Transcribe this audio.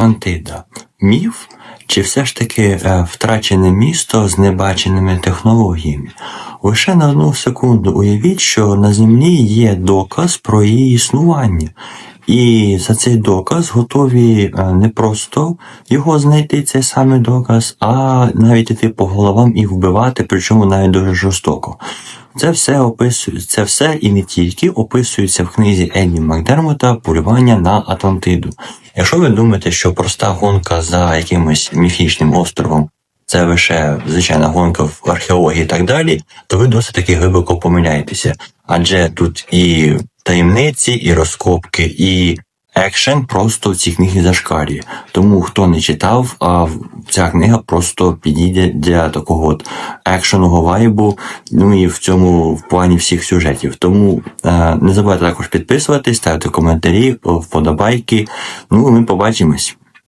Атлантида. Міф чи все ж таки е, втрачене місто з небаченими технологіями? Лише на одну секунду уявіть, що на землі є доказ про її існування. І за цей доказ готові е, не просто його знайти, цей самий доказ, а навіть іти по головам і вбивати, причому навіть дуже жорстоко. Це все описує, це все і не тільки описується в книзі Едді Макдермота Полювання на Атлантиду. Якщо ви думаєте, що проста гонка за якимось міфічним островом це лише звичайна гонка в археології і так далі, то ви досить таки глибоко помиляєтеся. Адже тут і таємниці, і розкопки, і екшен просто в цій книгі зашкалює. Тому хто не читав, а ця книга просто підійде для такого от екшеного вайбу, ну і в цьому в плані всіх сюжетів. Тому е, не забувайте також підписуватись, ставити коментарі, вподобайки. Ну, і ми побачимось.